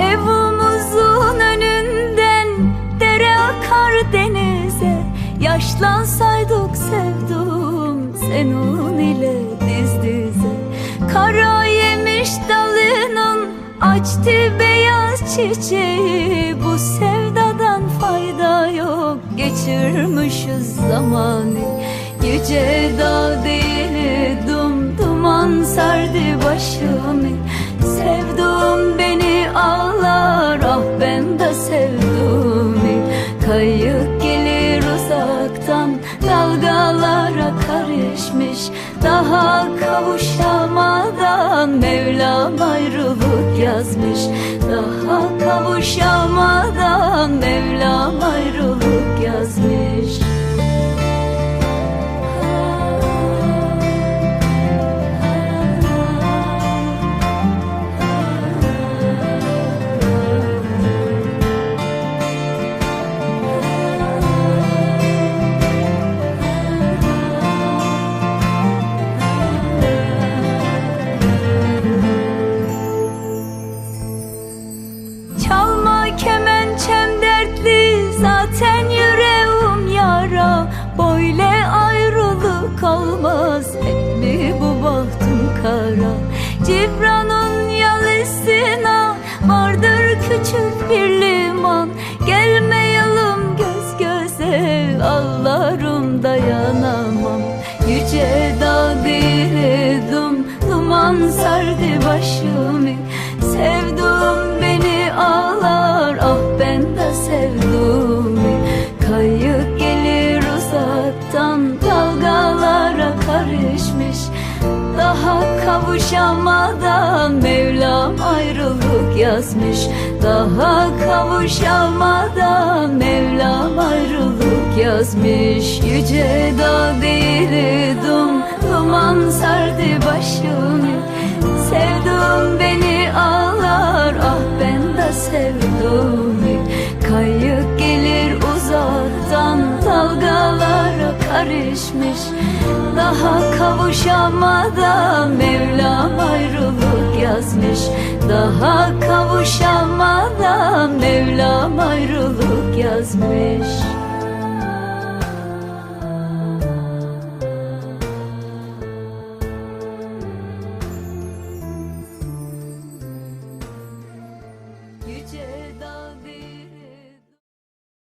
Evimizin önünden dere akar denize. Yaşlansaydık sevdum senin ile diz dize. Kara yemiş dalının açtı beyaz çiçeği. Bu sevdadan fayda yok geçirmişiz zamanı. Gece dağ Kayık gelir uzaktan. Dalgalara karışmış Daha kavuşamadan Mevlam ayrılık yazmış. Daha kavuşamadan Mevlam ayrılık yazmış zaten yüreğim yara. Böyle ayrılık olmaz. Hep mi bu bahtım kara? Cibran'ın yalısına vardır küçük bir liman. Gelmeyelim göz göze ağlarım dayanamam. Yüce dağ diledim duman dalgalara karışmış. Daha kavuşamadan Mevlam ayrılık yazmış. Daha kavuşamadan Mevlam ayrılık yazmış. Yüce dağ değildim Duman sardı başımı Sevdum beni ağlar ah ben de sevdum. Kayık gelir uzaktan dalgalara karışmış. Daha kavuşamadan Mevlam ayrılık yazmış. Daha kavuşamadan Mevlam ayrılık yazmış